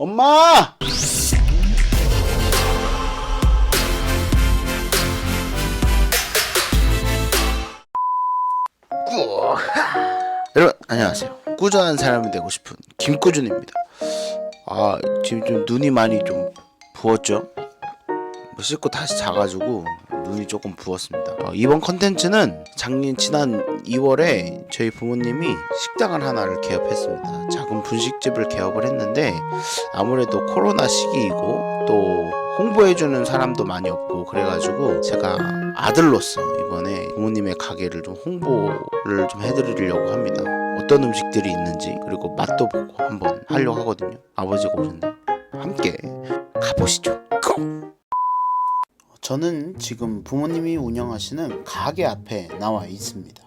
엄마! 여러분 안녕하세요. 꾸준한 사람이 되고 싶은 김꾸준입니다. 아 지금 좀 눈이 많이 좀 부었죠? 뭐 씻고 다시 자가지고 눈이 조금 부었습니다. 어, 이번 컨텐츠는 작년 지난 2월에 저희 부모님이 식당을 하나를 개업했습니다. 작은 분식집을 개업을 했는데 아무래도 코로나 시기이고 또 홍보해주는 사람도 많이 없고 그래가지고 제가 아들로서 이번에 부모님의 가게를 좀 홍보를 좀 해드리려고 합니다. 어떤 음식들이 있는지 그리고 맛도 보고 한번 하려고 하거든요. 아버지가 오셨네. 함께 가보시죠. 고! 저는 지금 부모님이 운영하시는 가게 앞에 나와 있습니다.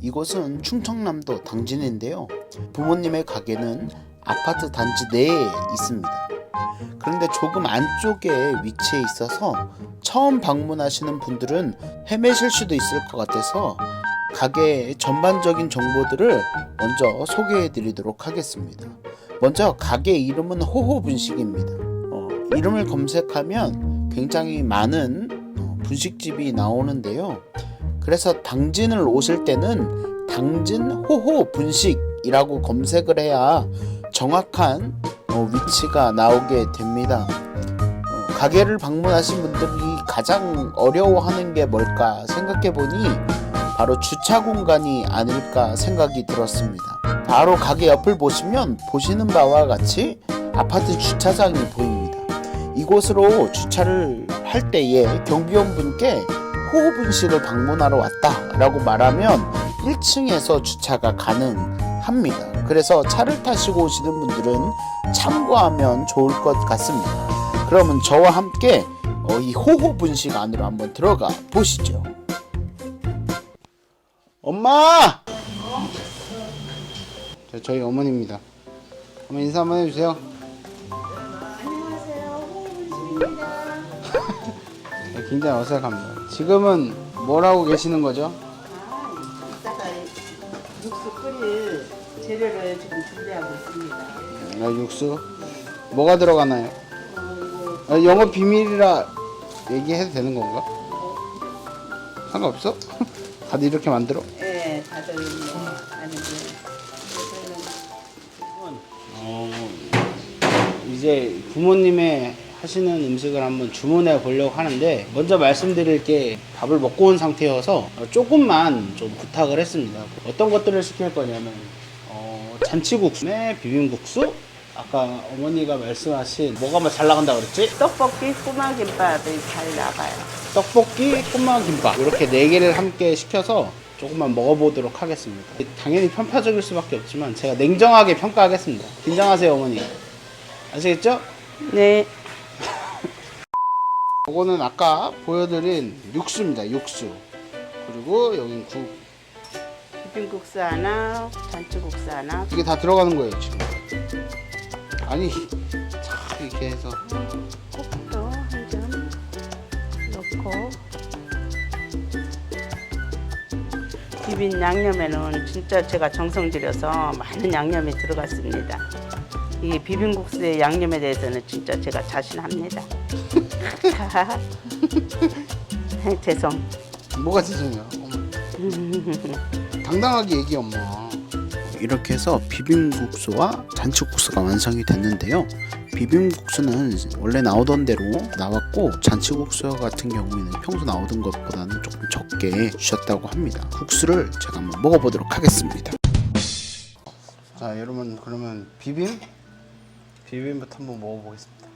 이곳은 충청남도 당진인데요. 부모님의 가게는 아파트 단지 내에 있습니다. 그런데 조금 안쪽에 위치해 있어서 처음 방문하시는 분들은 헤매실 수도 있을 것 같아서 가게의 전반적인 정보들을 먼저 소개해 드리도록 하겠습니다. 먼저 가게 이름은 호호분식입니다. 어, 이름을 검색하면 굉장히 많은 어, 분식집이 나오는데요. 그래서 당진을 오실 때는 당진 호호 분식이라고 검색을 해야 정확한 어, 위치가 나오게 됩니다. 어, 가게를 방문하신 분들이 가장 어려워하는 게 뭘까 생각해 보니 바로 주차 공간이 아닐까 생각이 들었습니다. 바로 가게 옆을 보시면 보시는 바와 같이 아파트 주차장이 보입니다. 이곳으로 주차를 할 때에 경비원 분께 호흡분실을 방문하러 왔다라고 말하면 1층에서 주차가 가능합니다. 그래서 차를 타시고 오시는 분들은 참고하면 좋을 것 같습니다. 그러면 저와 함께 어, 이 호흡분식 안으로 한번 들어가 보시죠. 엄마! 저, 저희 어머니입니다. 한번 인사 한번 해주세요. 굉장히 어색합니다. 지금은 뭘 하고 계시는 거죠? 이따가 육수 끓일 재료를 지금 준비하고 있습니다. 아, 육수. 뭐가 들어가나요? 어, 이거 아, 영업 비밀이라 얘기해도 되는 건가? 상관없어? 다들 이렇게 만들어? 예, 다들 뭐 아니고 어, 이제 부모님의 하시는 음식을 한번 주문해 보려고 하는데 먼저 말씀드릴 게 밥을 먹고 온 상태여서 조금만 좀 부탁을 했습니다. 어떤 것들을 시킬 거냐면 어, 잔치국수에 비빔국수 아까 어머니가 말씀하신 뭐가 뭐 잘 나간다 그랬지? 떡볶이 꼬마 김밥이 잘 나가요. 떡볶이, 꼬마 김밥 이렇게 네 개를 함께 시켜서 조금만 먹어보도록 하겠습니다. 당연히 편파적일 수밖에 없지만 제가 냉정하게 평가하겠습니다. 긴장하세요 어머니. 아시겠죠? 네, 이거는 아까 보여드린 육수입니다. 육수. 그리고 여긴 국. 비빔국수 하나, 잔치국수 하나. 이게 다 들어가는 거예요 지금. 아니 참 이렇게 해서 국도 한 점 넣고 비빔 양념에는 진짜 제가 정성 들여서 많은 양념이 들어갔습니다. 이 비빔국수의 양념에 대해서는 진짜 제가 자신합니다. 죄송. 뭐가 죄송해요. 당당하게 얘기 엄마. 이렇게 해서 비빔국수와 잔치국수가 완성이 됐는데요. 비빔국수는 원래 나오던 대로 나왔고 잔치국수 같은 경우에는 평소 나오던 것보다는 조금 적게 주셨다고 합니다. 국수를 제가 한번 먹어보도록 하겠습니다. 자 여러분 그러면 비빔 비빔부터 한번 먹어보겠습니다.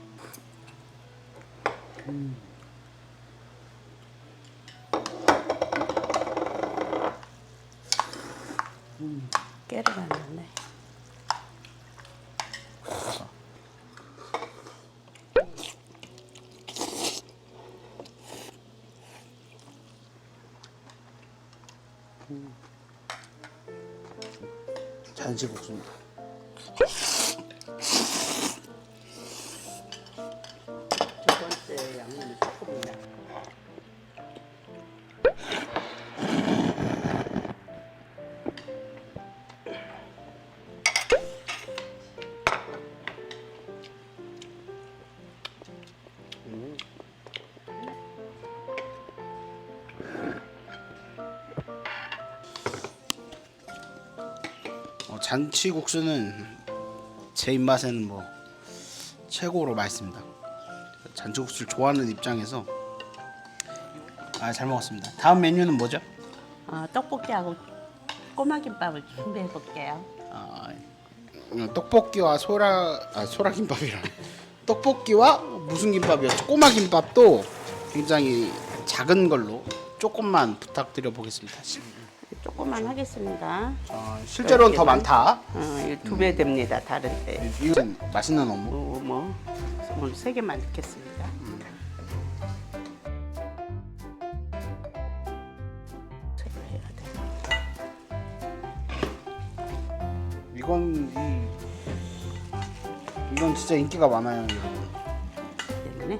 깨를 안 넣네. 잔치국수입니다. 잔치국수는 제 입맛에는 뭐 최고로 맛있습니다. 잔치국수를 좋아하는 입장에서 아 잘 먹었습니다. 다음 메뉴는 뭐죠? 어, 떡볶이하고 꼬마김밥을 준비해 볼게요. 아, 음, 떡볶이와 소라 아 소라 김밥이라 떡볶이와 무슨 김밥이었죠? 꼬마 김밥도 굉장히 작은 걸로 조금만 부탁드려 보겠습니다. 조금만 하겠습니다. 어, 실제로는 더 많다. 어, 두배 됩니다. 다른 때. 이건 맛있는 어묵. 뭐, 뭐 오늘 세 개만 넣겠습니다. 새로 해야 돼. 이건 이 이건 진짜 인기가 많아요, 여러분. 때문에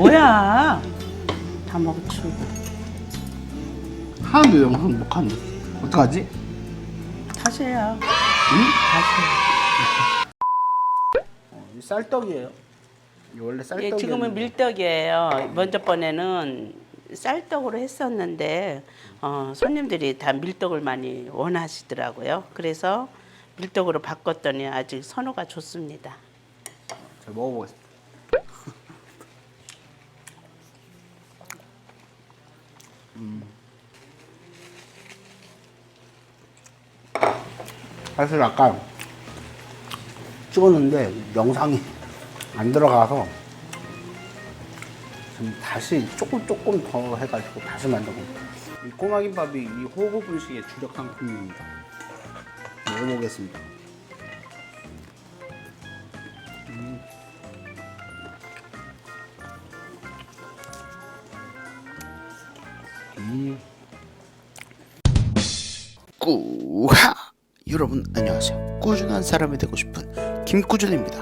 뭐야? 다 먹고 하나도 영상 못 하네. 어떡하지? 다시 해요. 어, 이 쌀떡이에요. 이 원래 쌀떡이. 예, 지금은 밀떡이에요. 먼저 번에는 쌀떡으로 했었는데 어, 손님들이 다 밀떡을 많이 원하시더라고요. 그래서 밀떡으로 바꿨더니 아직 선호가 좋습니다. 잘 먹어보겠습니다. 사실 아까 찍었는데 영상이 안 들어가서 지금 다시 조금 조금 더 해가지고 다시 만들어봅니다. 이 꼬마김밥이 이 호흡 분식의 주력 상품입니다. 먹어보겠습니다. 꾸하. 여러분 안녕하세요. 꾸준한 사람이 되고 싶은 김꾸준입니다.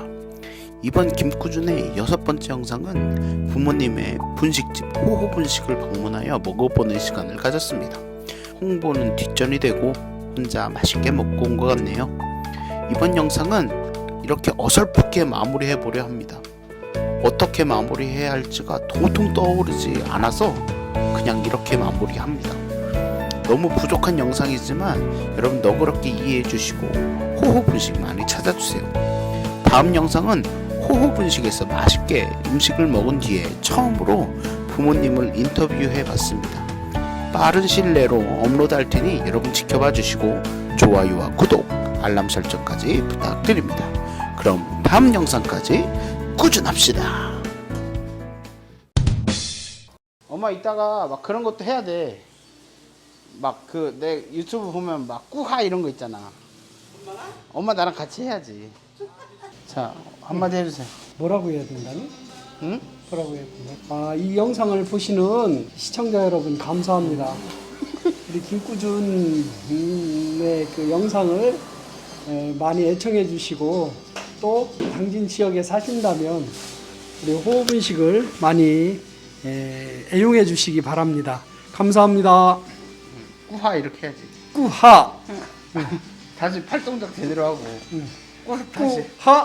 이번 김꾸준의 여섯 번째 영상은 부모님의 분식집 호호 분식을 방문하여 먹어보는 시간을 가졌습니다. 홍보는 뒷전이 되고 혼자 맛있게 먹고 온 것 같네요. 이번 영상은 이렇게 어설프게 마무리해 보려 합니다. 어떻게 마무리해야 할지가 도통 떠오르지 않아서 그냥 이렇게 마무리합니다 너무 부족한 영상이지만 여러분 너그럽게 이해해 주시고 호호 분식 많이 찾아주세요. 다음 영상은 호호 분식에서 맛있게 음식을 먹은 뒤에 처음으로 부모님을 인터뷰해 봤습니다. 빠른 시일 내로 업로드할 테니 여러분 지켜봐 주시고 좋아요와 구독, 알람 설정까지 부탁드립니다. 그럼 다음 영상까지 꾸준합시다. 엄마 이따가 막 그런 것도 해야 돼. 막 그 내 유튜브 보면 막 꾸하 이런 거 있잖아. 엄마가? 엄마 나랑 같이 해야지. 자 한마디 해주세요. 뭐라고 해야 된다니? 응? 뭐라고 해야 된다? 아, 이 영상을 보시는 시청자 여러분 감사합니다. 우리 김꾸준의 그 영상을 에, 많이 애청해 주시고 또 당진 지역에 사신다면 우리 호흡음식을 많이 에, 애용해 주시기 바랍니다. 감사합니다. 꾸하 이렇게 해야지. 꾸하 다시 팔 동작 제대로 하고. 꾸 다시. 꾸하